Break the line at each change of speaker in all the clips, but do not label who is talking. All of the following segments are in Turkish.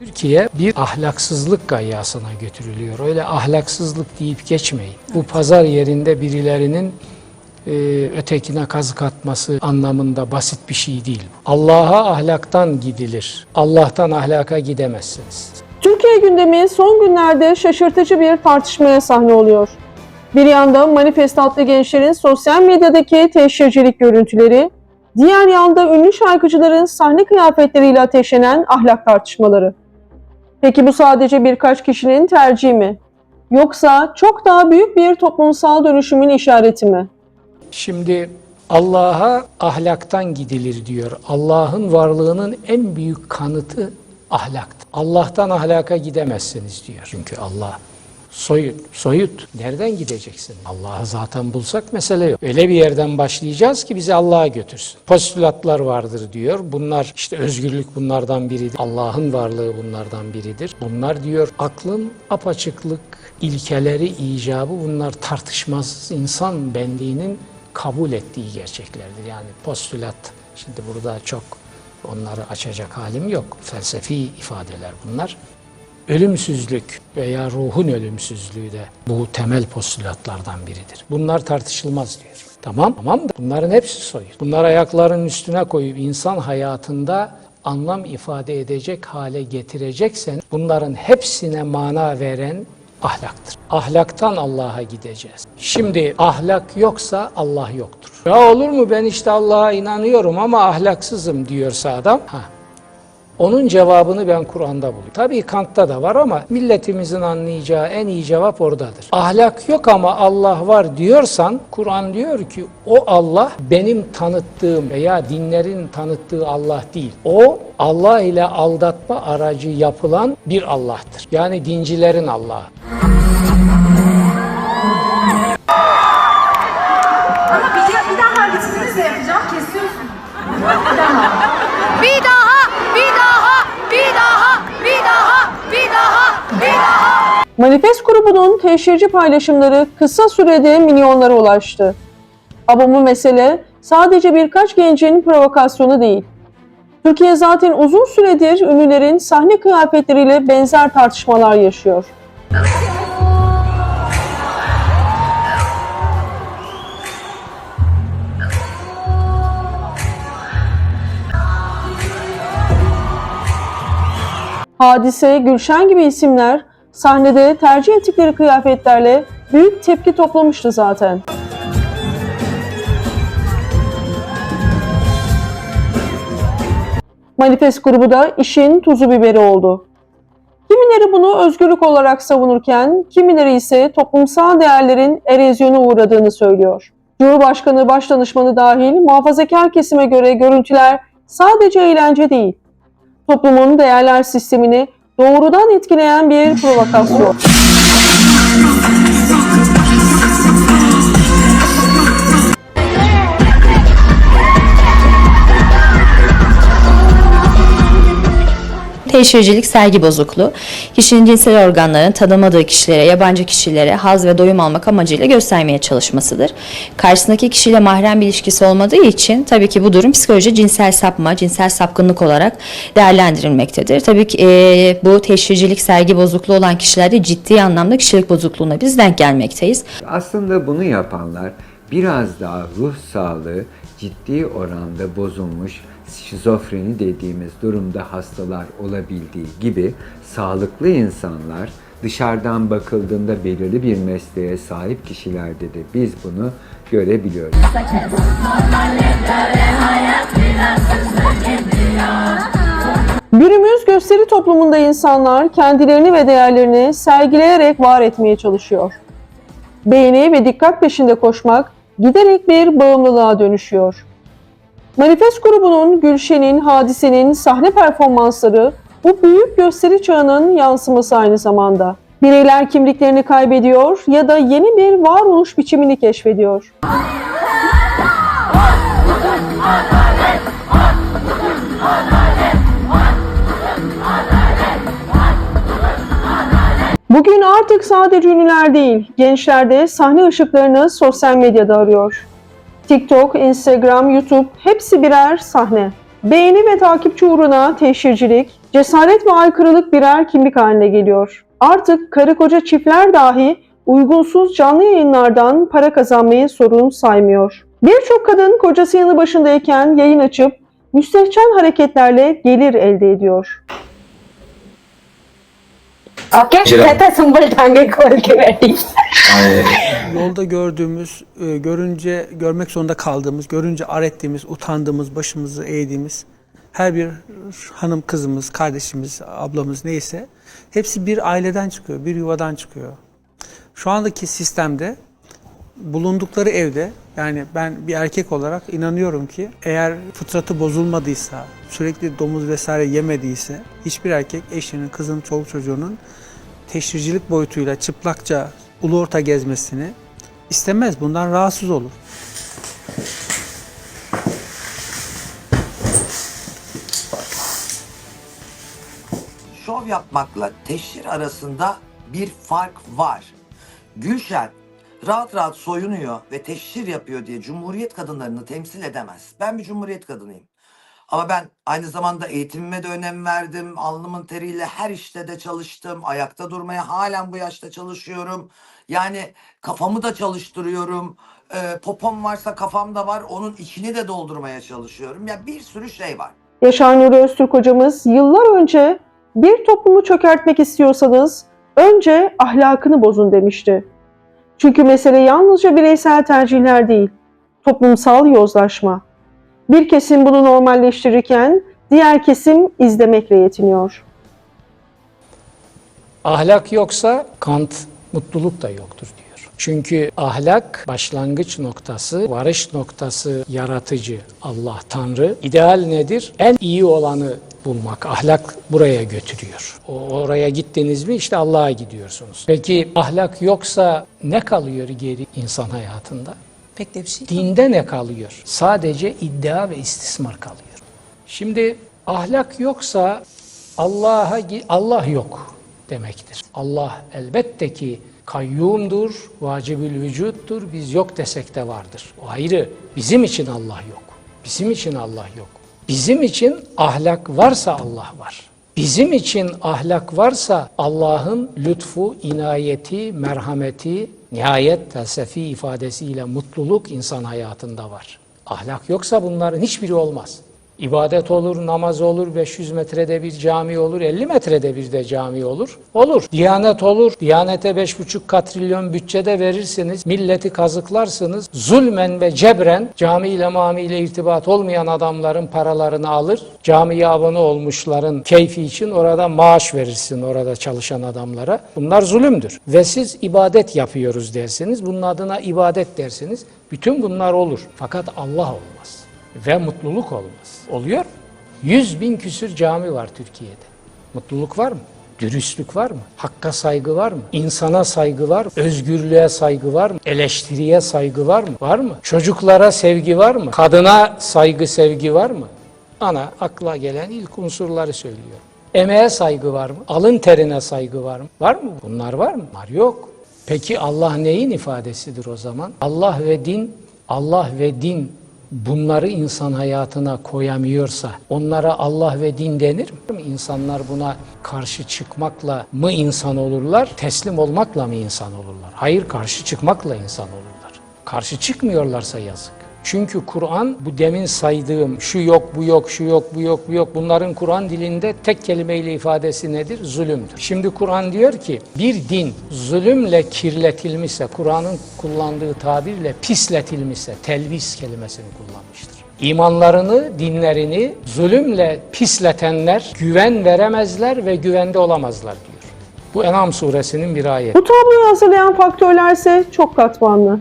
Türkiye bir ahlaksızlık gayyasına götürülüyor. Öyle ahlaksızlık deyip geçmeyin. Bu pazar yerinde birilerinin e, ötekine kazık atması anlamında basit bir şey değil. Allah'a ahlaktan gidilir. Allah'tan ahlaka gidemezsiniz.
Türkiye gündemi son günlerde şaşırtıcı bir tartışmaya sahne oluyor. Bir yanda manifest adlı gençlerin sosyal medyadaki teşhircilik görüntüleri, diğer yanda ünlü şarkıcıların sahne kıyafetleriyle ateşlenen ahlak tartışmaları. Peki bu sadece birkaç kişinin tercihi mi? Yoksa çok daha büyük bir toplumsal dönüşümün işareti mi?
Şimdi Allah'a ahlaktan gidilir diyor. Allah'ın varlığının en büyük kanıtı ahlaktır. Allah'tan ahlaka gidemezsiniz diyor. Çünkü Allah soyut, soyut. Nereden gideceksin? Allah'ı zaten bulsak mesele yok. Öyle bir yerden başlayacağız ki bizi Allah'a götürsün. Postülatlar vardır diyor. Bunlar işte özgürlük bunlardan biridir. Allah'ın varlığı bunlardan biridir. Bunlar diyor aklın apaçıklık, ilkeleri, icabı bunlar tartışmaz insan benliğinin kabul ettiği gerçeklerdir. Yani postülat şimdi burada çok onları açacak halim yok. Felsefi ifadeler bunlar. Ölümsüzlük veya ruhun ölümsüzlüğü de bu temel postülatlardan biridir. Bunlar tartışılmaz diyor. Tamam, tamam da bunların hepsi soyut. Bunlar ayaklarının üstüne koyup insan hayatında anlam ifade edecek hale getireceksen bunların hepsine mana veren ahlaktır. Ahlaktan Allah'a gideceğiz. Şimdi ahlak yoksa Allah yoktur. Ya olur mu ben işte Allah'a inanıyorum ama ahlaksızım diyorsa adam. Ha, onun cevabını ben Kur'an'da buluyorum. Tabii Kant'ta da var ama milletimizin anlayacağı en iyi cevap oradadır. Ahlak yok ama Allah var diyorsan Kur'an diyor ki o Allah benim tanıttığım veya dinlerin tanıttığı Allah değil. O Allah ile aldatma aracı yapılan bir Allah'tır. Yani dincilerin Allah'ı.
Manifest grubunun teşhirci paylaşımları kısa sürede milyonlara ulaştı. Ama bu mesele sadece birkaç gencin provokasyonu değil. Türkiye zaten uzun süredir ünlülerin sahne kıyafetleriyle benzer tartışmalar yaşıyor. Hadise, Gülşen gibi isimler sahnede tercih ettikleri kıyafetlerle büyük tepki toplamıştı zaten. Manifest grubu da işin tuzu biberi oldu. Kimileri bunu özgürlük olarak savunurken, kimileri ise toplumsal değerlerin erozyona uğradığını söylüyor. Cumhurbaşkanı Başdanışmanı dahil muhafazakar kesime göre görüntüler sadece eğlence değil, toplumun değerler sistemini doğrudan etkileyen bir provokasyon.
Teşhircilik sergi bozukluğu, kişinin cinsel organlarını tanımadığı kişilere, yabancı kişilere haz ve doyum almak amacıyla göstermeye çalışmasıdır. Karşısındaki kişiyle mahrem bir ilişkisi olmadığı için tabii ki bu durum psikoloji cinsel sapma, cinsel sapkınlık olarak değerlendirilmektedir. Tabii ki e, bu teşhircilik sergi bozukluğu olan kişilerde ciddi anlamda kişilik bozukluğuna biz denk gelmekteyiz.
Aslında bunu yapanlar biraz daha ruh sağlığı ciddi oranda bozulmuş şizofreni dediğimiz durumda hastalar olabildiği gibi sağlıklı insanlar dışarıdan bakıldığında belirli bir mesleğe sahip kişilerde de biz bunu görebiliyoruz.
Günümüz gösteri toplumunda insanlar kendilerini ve değerlerini sergileyerek var etmeye çalışıyor. Beğeni ve dikkat peşinde koşmak giderek bir bağımlılığa dönüşüyor. Manifest grubunun Gülşen'in, Hadise'nin sahne performansları bu büyük gösteri çağının yansıması aynı zamanda. Bireyler kimliklerini kaybediyor ya da yeni bir varoluş biçimini keşfediyor. Bugün artık sadece ünlüler değil, gençler de sahne ışıklarını sosyal medyada arıyor. TikTok, Instagram, YouTube hepsi birer sahne. Beğeni ve takipçi uğruna teşhircilik, cesaret ve aykırılık birer kimlik haline geliyor. Artık karı koca çiftler dahi uygunsuz canlı yayınlardan para kazanmayı sorun saymıyor. Birçok kadın kocası yanı başındayken yayın açıp müstehcen hareketlerle gelir elde ediyor.
Okey. Tepe sımbıl tange kol ke बैठी.
Yolda gördüğümüz, e, görünce görmek zorunda kaldığımız, görünce ar ettiğimiz, utandığımız, başımızı eğdiğimiz her bir hanım kızımız, kardeşimiz, ablamız neyse hepsi bir aileden çıkıyor, bir yuvadan çıkıyor. Şu andaki sistemde bulundukları evde yani ben bir erkek olarak inanıyorum ki eğer fıtratı bozulmadıysa, sürekli domuz vesaire yemediyse hiçbir erkek eşinin, kızının, çoluk çocuğunun teşhircilik boyutuyla çıplakça ulu orta gezmesini istemez. Bundan rahatsız olur.
şov yapmakla teşhir arasında bir fark var. Gülşen rahat rahat soyunuyor ve teşhir yapıyor diye Cumhuriyet kadınlarını temsil edemez. Ben bir Cumhuriyet kadınıyım. Ama ben aynı zamanda eğitimime de önem verdim. Alnımın teriyle her işte de çalıştım. Ayakta durmaya halen bu yaşta çalışıyorum. Yani kafamı da çalıştırıyorum. Ee, popom varsa kafam da var. Onun içini de doldurmaya çalışıyorum. Ya bir sürü şey var.
Yaşar Nuri Öztürk hocamız yıllar önce bir toplumu çökertmek istiyorsanız önce ahlakını bozun demişti. Çünkü mesele yalnızca bireysel tercihler değil, toplumsal yozlaşma. Bir kesim bunu normalleştirirken diğer kesim izlemekle yetiniyor.
Ahlak yoksa Kant mutluluk da yoktur diyor. Çünkü ahlak başlangıç noktası, varış noktası yaratıcı Allah, Tanrı. İdeal nedir? En iyi olanı bulmak. Ahlak buraya götürüyor. Oraya gittiniz mi işte Allah'a gidiyorsunuz. Peki ahlak yoksa ne kalıyor geri insan hayatında?
Pek de bir şey.
Dinde ne kalıyor? Sadece iddia ve istismar kalıyor. Şimdi ahlak yoksa Allah'a Allah yok demektir. Allah elbette ki kayyumdur, vacibül vücuttur. Biz yok desek de vardır. O ayrı. Bizim için Allah yok. Bizim için Allah yok. Bizim için ahlak varsa Allah var. Bizim için ahlak varsa Allah'ın lütfu, inayeti, merhameti, nihayet felsefi ifadesiyle mutluluk insan hayatında var. Ahlak yoksa bunların hiçbiri olmaz. İbadet olur, namaz olur, 500 metrede bir cami olur, 50 metrede bir de cami olur. Olur. Diyanet olur. Diyanete 5,5 katrilyon bütçede verirsiniz. Milleti kazıklarsınız. Zulmen ve cebren camiyle mamiyle irtibat olmayan adamların paralarını alır. Camiye abone olmuşların keyfi için orada maaş verirsin orada çalışan adamlara. Bunlar zulümdür. Ve siz ibadet yapıyoruz dersiniz. Bunun adına ibadet dersiniz. Bütün bunlar olur. Fakat Allah olmaz ve mutluluk olmaz. Oluyor. Yüz bin küsür cami var Türkiye'de. Mutluluk var mı? Dürüstlük var mı? Hakka saygı var mı? İnsana saygı var mı? Özgürlüğe saygı var mı? Eleştiriye saygı var mı? Var mı? Çocuklara sevgi var mı? Kadına saygı sevgi var mı? Ana akla gelen ilk unsurları söylüyor. Emeğe saygı var mı? Alın terine saygı var mı? Var mı? Bunlar var mı? Var yok. Peki Allah neyin ifadesidir o zaman? Allah ve din, Allah ve din bunları insan hayatına koyamıyorsa onlara Allah ve din denir mi? İnsanlar buna karşı çıkmakla mı insan olurlar, teslim olmakla mı insan olurlar? Hayır, karşı çıkmakla insan olurlar. Karşı çıkmıyorlarsa yazık. Çünkü Kur'an bu demin saydığım şu yok, bu yok, şu yok, bu yok, bu yok bunların Kur'an dilinde tek kelimeyle ifadesi nedir? Zulümdür. Şimdi Kur'an diyor ki bir din zulümle kirletilmişse, Kur'an'ın kullandığı tabirle pisletilmişse, telvis kelimesini kullanmıştır. İmanlarını, dinlerini zulümle pisletenler güven veremezler ve güvende olamazlar diyor. Bu En'am suresinin bir ayeti.
Bu tabloyu hazırlayan faktörler ise çok katmanlı.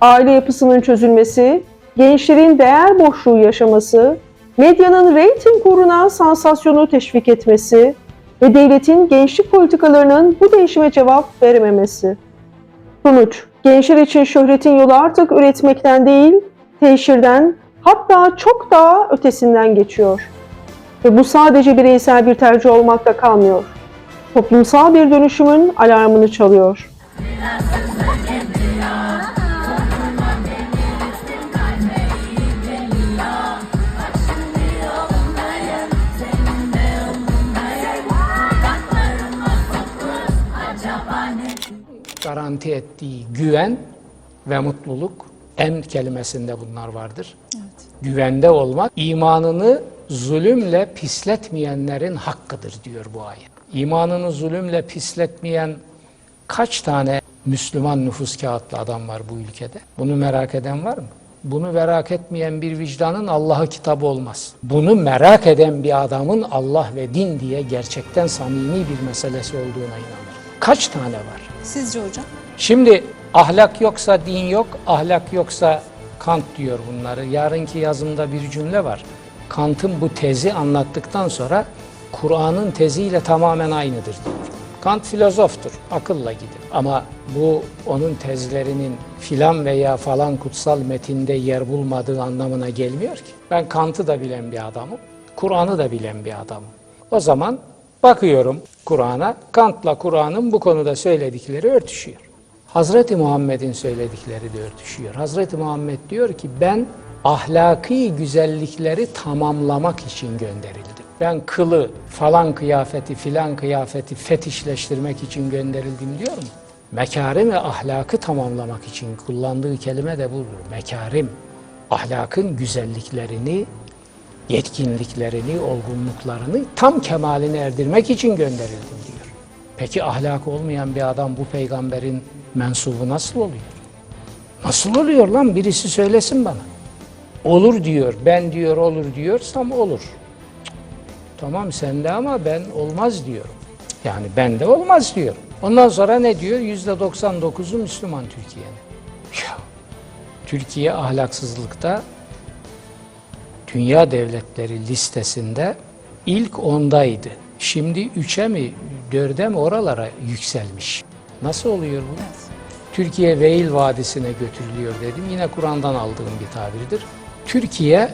Aile yapısının çözülmesi, gençlerin değer boşluğu yaşaması, medyanın reyting uğruna sansasyonu teşvik etmesi ve devletin gençlik politikalarının bu değişime cevap verememesi. Sonuç, gençler için şöhretin yolu artık üretmekten değil, teşhirden hatta çok daha ötesinden geçiyor. Ve bu sadece bireysel bir tercih olmakta kalmıyor. toplumsal bir dönüşümün alarmını çalıyor.
Garanti ettiği güven ve mutluluk en kelimesinde bunlar vardır. Güvende olmak, imanını zulümle pisletmeyenlerin hakkıdır diyor bu ayet. İmanını zulümle pisletmeyen kaç tane Müslüman nüfus kağıtlı adam var bu ülkede? Bunu merak eden var mı? Bunu merak etmeyen bir vicdanın Allah'ı kitabı olmaz. Bunu merak eden bir adamın Allah ve din diye gerçekten samimi bir meselesi olduğuna inanır. Kaç tane var?
Sizce hocam?
Şimdi ahlak yoksa din yok, ahlak yoksa Kant diyor bunları. Yarınki yazımda bir cümle var. Kant'ın bu tezi anlattıktan sonra Kur'an'ın teziyle tamamen aynıdır diyor. Kant filozoftur, akılla gider. Ama bu onun tezlerinin filan veya falan kutsal metinde yer bulmadığı anlamına gelmiyor ki. Ben Kant'ı da bilen bir adamım, Kur'an'ı da bilen bir adamım. O zaman bakıyorum Kur'an'a, Kant'la Kur'an'ın bu konuda söyledikleri örtüşüyor. Hazreti Muhammed'in söyledikleri de örtüşüyor. Hazreti Muhammed diyor ki ben ahlaki güzellikleri tamamlamak için gönderildim. Ben kılı, falan kıyafeti, filan kıyafeti fetişleştirmek için gönderildim diyor mu? Mekarim ve ahlakı tamamlamak için kullandığı kelime de budur. Mekarim, ahlakın güzelliklerini, yetkinliklerini, olgunluklarını tam kemaline erdirmek için gönderildim diyor. Peki ahlak olmayan bir adam bu peygamberin mensubu nasıl oluyor? Nasıl oluyor lan? Birisi söylesin bana. Olur diyor, ben diyor olur diyorsam olur. Tamam sende ama ben olmaz diyorum. Yani bende olmaz diyor. Ondan sonra ne diyor? Yüzde 99'u Müslüman Türkiye'nin. Türkiye ahlaksızlıkta dünya devletleri listesinde ilk ondaydı. Şimdi üçe mi, dörde mi oralara yükselmiş. Nasıl oluyor bu? Türkiye Veil Vadisi'ne götürülüyor dedim. Yine Kur'an'dan aldığım bir tabirdir. Türkiye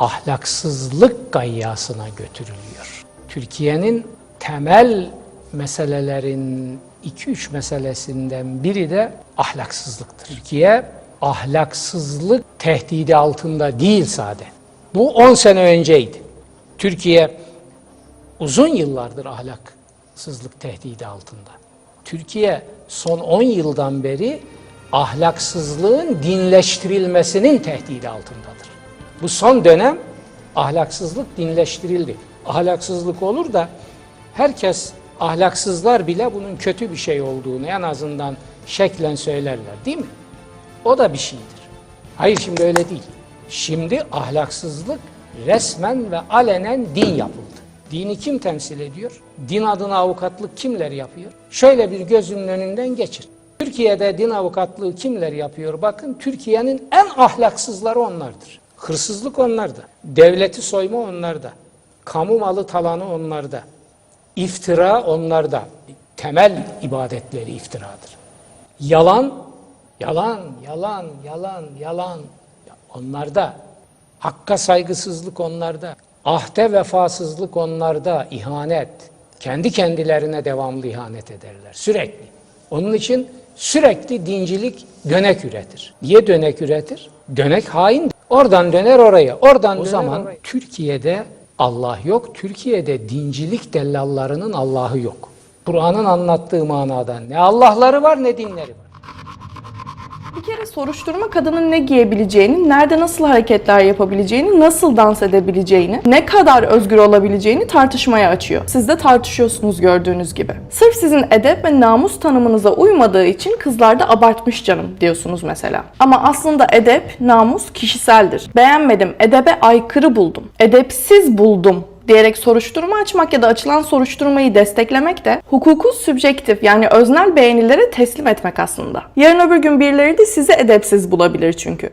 ahlaksızlık gayyasına götürülüyor. Türkiye'nin temel meselelerin 2-3 meselesinden biri de ahlaksızlıktır. Türkiye ahlaksızlık tehdidi altında değil sade. Bu 10 sene önceydi. Türkiye uzun yıllardır ahlaksızlık tehdidi altında. Türkiye son 10 yıldan beri ahlaksızlığın dinleştirilmesinin tehdidi altındadır. Bu son dönem ahlaksızlık dinleştirildi. Ahlaksızlık olur da herkes ahlaksızlar bile bunun kötü bir şey olduğunu en azından şeklen söylerler değil mi? O da bir şeydir. Hayır şimdi öyle değil. Şimdi ahlaksızlık resmen ve alenen din yapıldı. Dini kim temsil ediyor? Din adına avukatlık kimler yapıyor? Şöyle bir gözünün önünden geçir. Türkiye'de din avukatlığı kimler yapıyor? Bakın Türkiye'nin en ahlaksızları onlardır. Hırsızlık onlarda. Devleti soyma onlarda. Kamu malı talanı onlarda. İftira onlarda. Temel ibadetleri iftiradır. Yalan, yalan, yalan, yalan, yalan onlarda. Hakka saygısızlık onlarda. Ahde vefasızlık onlarda. ihanet. Kendi kendilerine devamlı ihanet ederler. Sürekli. Onun için sürekli dincilik dönek üretir. Niye dönek üretir? Dönek hain. Oradan döner oraya. Oradan o zaman Türkiye'de Allah yok. Türkiye'de dincilik dellallarının Allah'ı yok. Kur'an'ın anlattığı manada ne Allah'ları var ne dinleri var.
Bir kere soruşturma kadının ne giyebileceğini, nerede nasıl hareketler yapabileceğini, nasıl dans edebileceğini, ne kadar özgür olabileceğini tartışmaya açıyor. Siz de tartışıyorsunuz gördüğünüz gibi. Sırf sizin edep ve namus tanımınıza uymadığı için kızlar da abartmış canım diyorsunuz mesela. Ama aslında edep, namus kişiseldir. Beğenmedim, edebe aykırı buldum, edepsiz buldum diyerek soruşturma açmak ya da açılan soruşturmayı desteklemek de hukuku sübjektif yani öznel beğenilere teslim etmek aslında. Yarın öbür gün birileri de sizi edepsiz bulabilir çünkü.